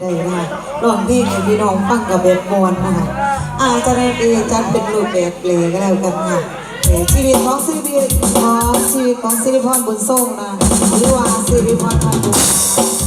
ได้ว่าร้องเพลงให้พี่น้องฟังกับแบบมวนนะคะอาจารย์เอจัดเป็นรูปแบบเลยก็แล้วกันค่ะชีวิตของศิลปินของชีวิตของศิริพรบุญทรงนะหรือว่าศิริพรทองบุญ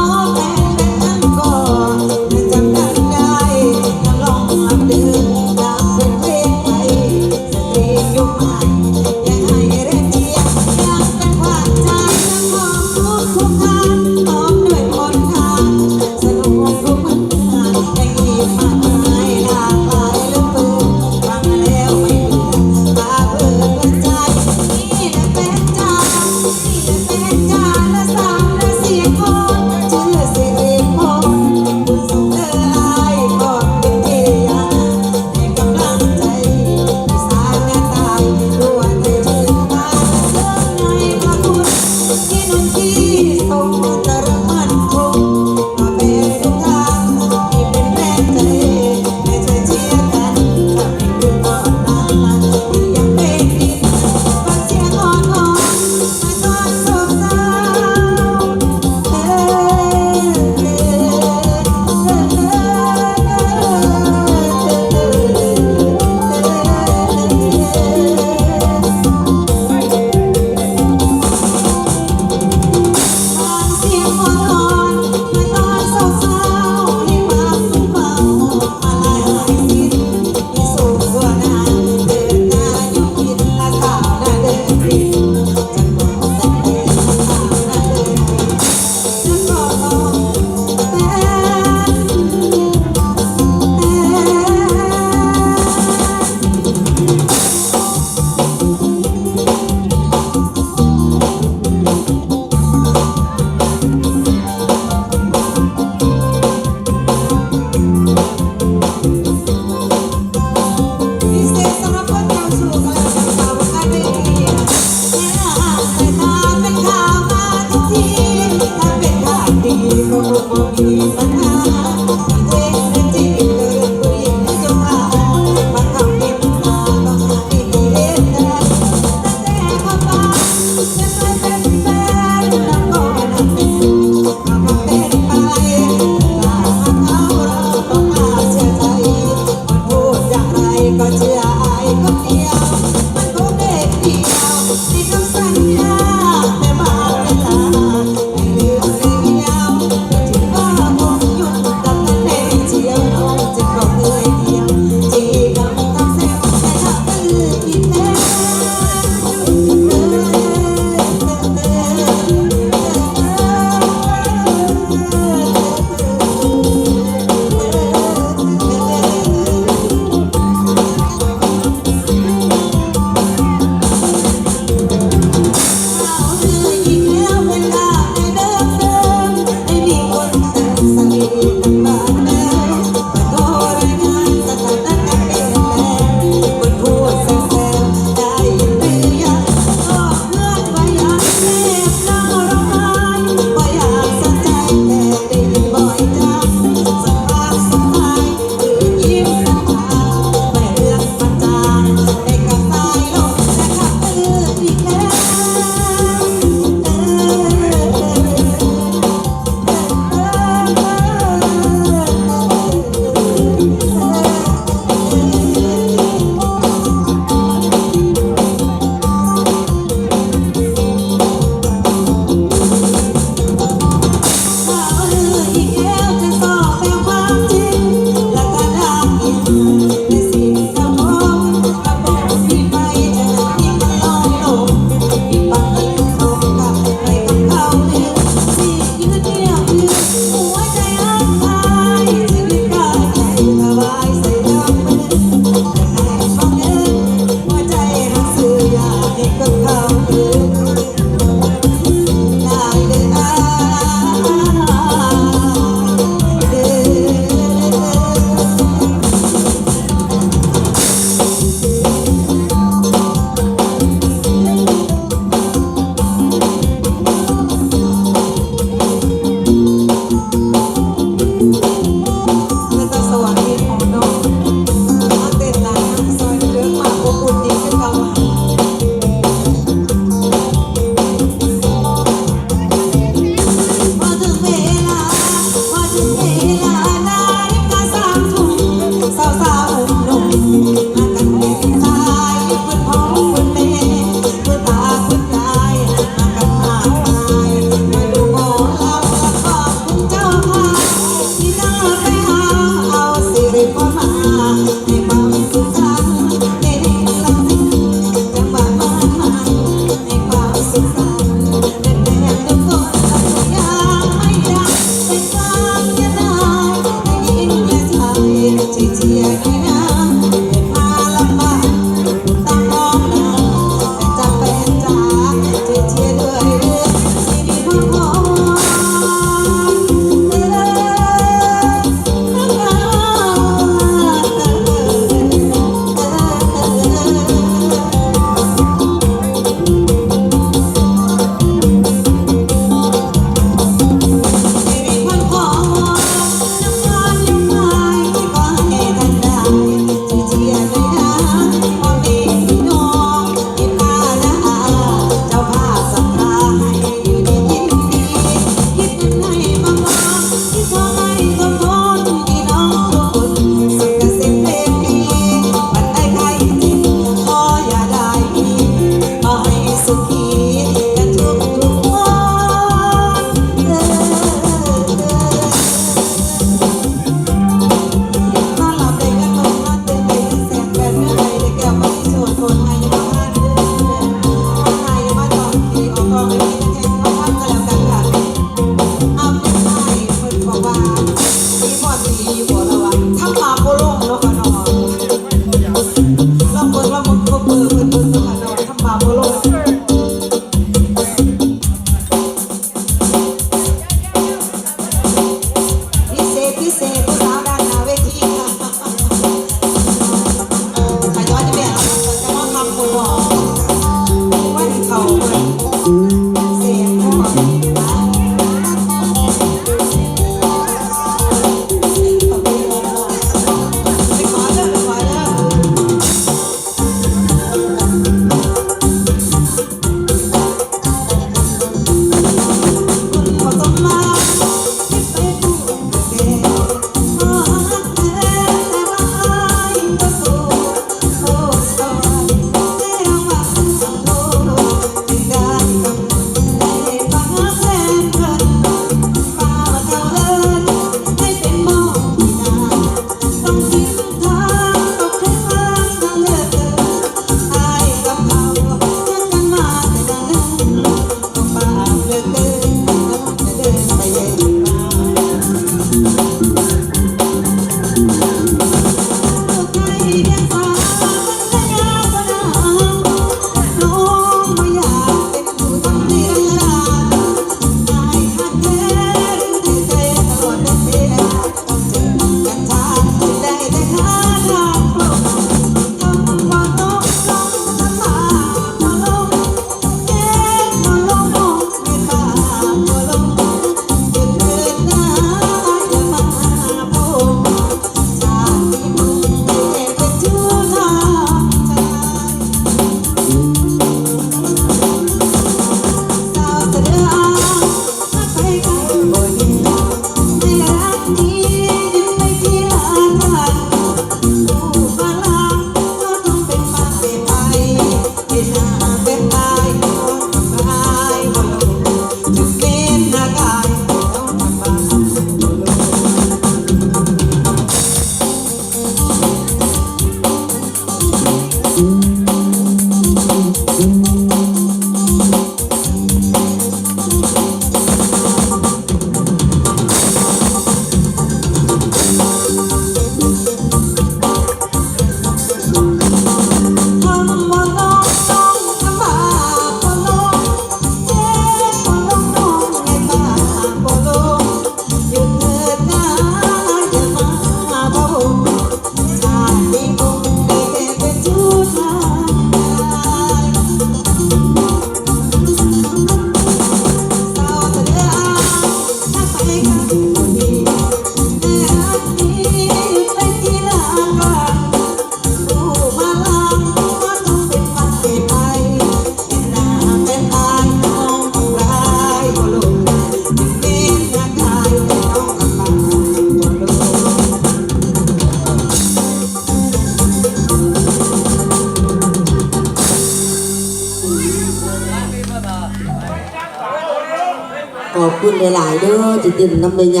หลาย ๆ เด้อจิตินน้ำเป็นไง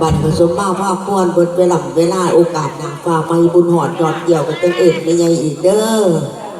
บัตรผสมมาภาพควรเบิดเวลาเวลาโอกาสหนาฟ้าไปบุญหอดยอดเกี่ยวกันตั้งเอ็ดไม่ไงอีกเด้อ